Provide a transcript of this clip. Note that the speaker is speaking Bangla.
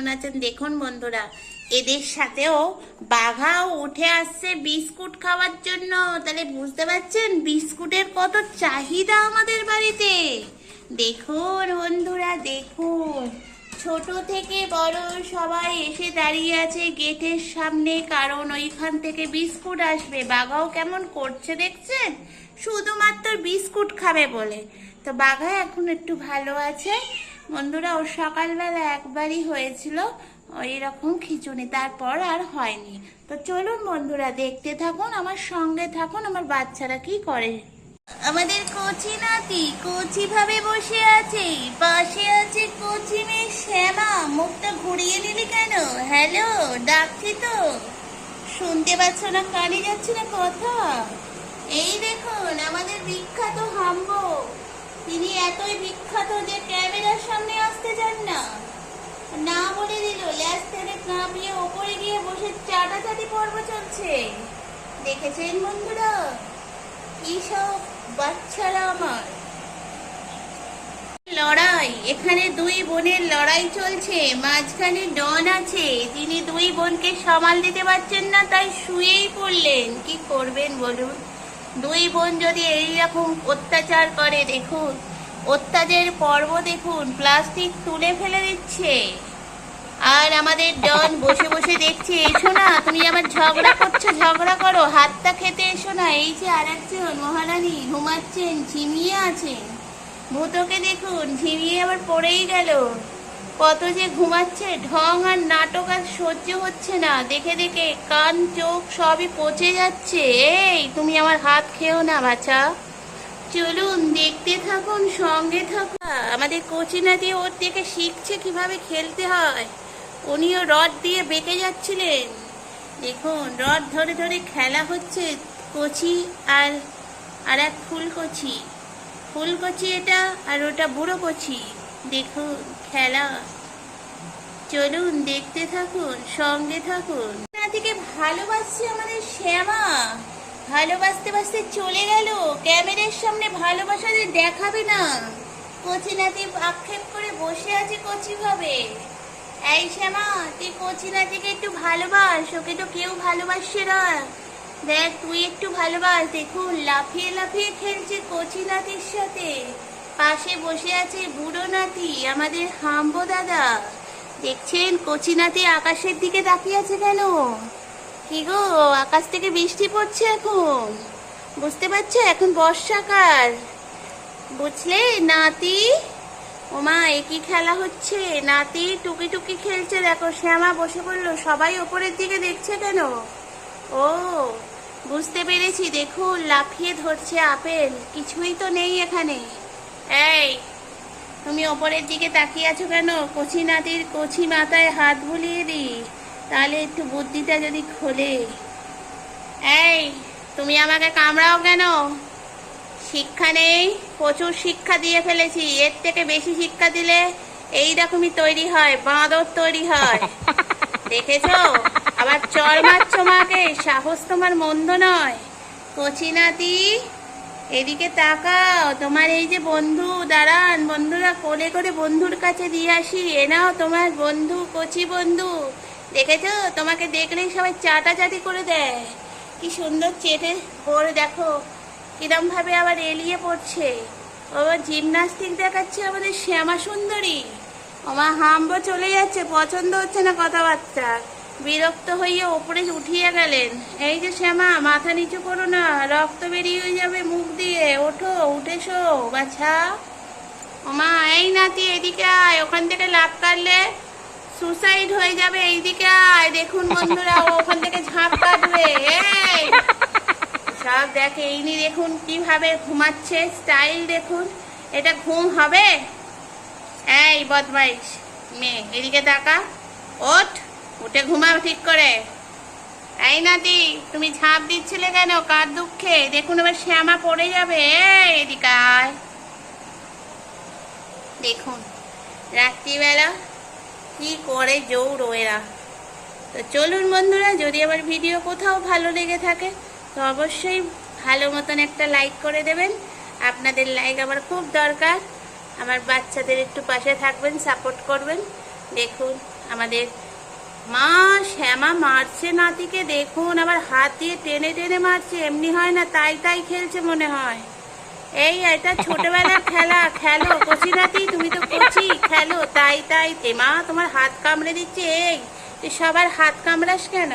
কেমন আছেন? দেখুন বন্ধুরা, এদের সাথেও বাঘাও উঠে আসছে বিস্কুট খাওয়ার জন্য। তাহলে বুঝতে পারছেন, বিস্কুটের কত চাহিদা আমাদের বাড়িতে। দেখুন বন্ধুরা, দেখুন। ছোট থেকে বড় সবাই এসে দাঁড়িয়ে আছে গেটের সামনে, কারণ ওইখান থেকে বিস্কুট আসবে। বাঘাও কেমন করছে দেখছেন? শুধুমাত্র বিস্কুট খাবে বলে। তো বাঘা এখন একটু ভালো আছে। বন্ধুরা, ওর সকালবেলা একবারই হয়েছিল ওই রকম খিচুড়ি, তারপর আর হয়নি। তো চলুন বন্ধুরা, দেখতে থাকুন, আমার সঙ্গে থাকুন, আমার বাচ্চারা কি করে। আমাদের কচি নাতি কচি ভাবে বসে আছে, পাশে আছে কচি মেয়ে শ্যামা। মুখটা ঘুরিয়ে নিলি কেন? হ্যালো ডাকছি তো। শুনতে পাচ্ছ না, কানে যাচ্ছে না কথা এই দেখুন আমাদের বিখ্যাত হাম্বো তিনি এতই বিখ্যাত যে ক্যামেরার সামনে আসতে চান না। না বলে দিল, ল্যাস থেকে কাঁপিয়ে ওপরে গিয়ে বসে চাটাচাটি পর্ব চলছে। দেখেছেন বন্ধুরা? কি সব বাচ্চারা আমার। লড়াই, এখানে দুই বোনের লড়াই চলছে। মাঝখানে ডন আছে তিনি দুই বোনকে সামাল দিতে পারছেন না, তাই শুয়েই পড়লেন। কি করবেন বলুন? দুই বোন যদি এইরকম অত্যাচার করে, দেখুন অত্যাচার পর্ব দেখুন, প্লাস্টিক তুলে ফেলে দিচ্ছে। আর আমাদের ডন বসে বসে দেখছে, এসো না, তুমি আমার ঝগড়া করছ, ঝগড়া করো, হাতটা খেতে এসো না। এই যে আর একজন মহারানী ঘুমাচ্ছেন, ঝিমিয়ে আছেন। ভূতকে দেখুন, ঝিমিয়ে আবার পড়েই গেল। কত যে ঘুমাচ্ছে, ঢং আর নাটক আর সহ্য হচ্ছে না। দেখে দেখে কান, চোখ সবই পচে যাচ্ছে। এই, তুমি আমার হাত খেও না বাছা। চলুন দেখতে থাকুন, সঙ্গে থাকুন। আমাদের কোচিনাদি ওর থেকে শিখছে কীভাবে খেলতে হয়। উনিও রড দিয়ে বেঁকে যাচ্ছিলেন। দেখুন, রড ধরে ধরে খেলা হচ্ছে। কচি আর আর এক ফুলকচি। ফুলকচি এটা আর ওটা বুড়ো কচি। দেখুন, খেলা। চলুন দেখতে থাকুন, সঙ্গে থাকুন। থেকে ভালোবাসছে আমাদের শ্যামা। ভালোবাসতে বাসতে চলে গেল। ক্যামেরার সামনে ভালোবাসা যে দেখাবে না। কচি নাতি আক্ষেপ করে বসে আছে কচি ভাবে। এই শ্যামা, তুই কচি নাতিকে একটু ভালোবাস, ওকে তো কেউ ভালোবাসছে না। দেখ, তুই একটু ভালোবাস, দেখুন, লাফিয়ে লাফিয়ে খেলছে কচি নাতির সাথে। পাশে বসে আছে বুড়ো নাতি, আমাদের হাম্বো দাদা। দেখছেন কচি নাতি আকাশের দিকে তাকিয়ে আছে কেন? কি গো, আকাশ থেকে বৃষ্টি পড়ছে এখন। বুঝতে পারছ, এখন বর্ষাকাল। বুঝলে, নাতি? ওমা একই খেলা হচ্ছে? নাতি টুকি টুকি খেলছে, দেখো, শ্যামা বসে পড়ল, সবাই ওপরের দিকে দেখছে কেন? ও, বুঝতে পেরেছি, দেখুন, লাফিয়ে ধরছে আপেল, কিছুই তো নেই এখানে। এই, তুমি ওপরের দিকে তাকিয়ে আছো কেন? কচি নাতির কচি মাথায় হাত বুলিয়ে দি তাহলে একটু বুদ্ধিটা যদি খোলে। এই তুমি আমাকে কামড়াও কেন? শিক্ষা নেই প্রচুর শিক্ষা দিয়ে ফেলেছি এর থেকে বেশি শিক্ষা দিলে এই রকমই তৈরি হয় বাঁদর তৈরি হয়। দেখেছ? আবার চল মারছ মাকে সাহস তোমার মন্দ নয়। কচি নাতি এদিকে তাকাও তোমার এই যে বন্ধু দাঁড়ান বন্ধুরা কোলে করে বন্ধুর কাছে দিয়ে আসি এ নাও তোমার বন্ধু কচি বন্ধু। দেখেছ? তোমাকে দেখলেই সবাই চাটা চাটি করে দেয়। কি সুন্দর চেটে করে দেখো। কিরম ভাবে আবার এলিয়ে পড়ছে। ও জিমনাস্টিক দেখাচ্ছে আমাদের শ্যামা সুন্দরী। আমার হাম্বো চলে যাচ্ছে, পছন্দ হচ্ছে না কথাবার্তা। বিরক্ত হয়ে ওপরে উঠিয়ে গেলেন। এই যে শ্যামা, মাথা নিচু করো না, রক্ত বেরিয়ে যাবে মুখ দিয়ে। ওঠো উঠেছো বাছা। ওমা, এই নাতি, এদিকে আয়, ওখান থেকে লাভ কাটলে সুসাইড হয়ে যাবে এইদিকে আয়, দেখুন বন্ধুরা ওখান থেকে ঝাঁপ কাটবে সব দেখে, এইনি দেখুন কীভাবে ঘুমাচ্ছে স্টাইল দেখুন। এটা ঘুম হবে? এই বদমাইশ, মেয়ে, এদিকে তাকা। ওঠ, উঠে ঘুমাও ঠিক করে। এই নাতি, তুমি ঝাঁপ দিচ্ছিলে কেন? কার দুঃখে? দেখুন এবার শ্যামা পড়ে যাবে এদিকে দেখুন, রাত্রিবেলা কি করে জৌড়ো এরা তো চলুন বন্ধুরা, যদি আমার ভিডিও কোথাও ভালো লেগে থাকে, তো অবশ্যই ভালো মতন একটা লাইক করে দেবেন। আপনাদের লাইক আমার খুব দরকার। আমার বাচ্চাদের একটু পাশে থাকবেন সাপোর্ট করবেন। দেখুন, আমাদের মা শ্যামা মারছে নাতিকে, দেখুন আবার হাত দিয়ে টেনে টেনে মারছে, এমনি হয় না, তাই তাই খেলছে মনে হয়। এই, এটা ছোটবেলার খেলা, খেলো, কচি নাতি, তুমি তো খেলো তাই তাই তে মা তোমার হাত কামড়ে দিচ্ছে, এই, তুই সবার হাত কামড়াস কেন?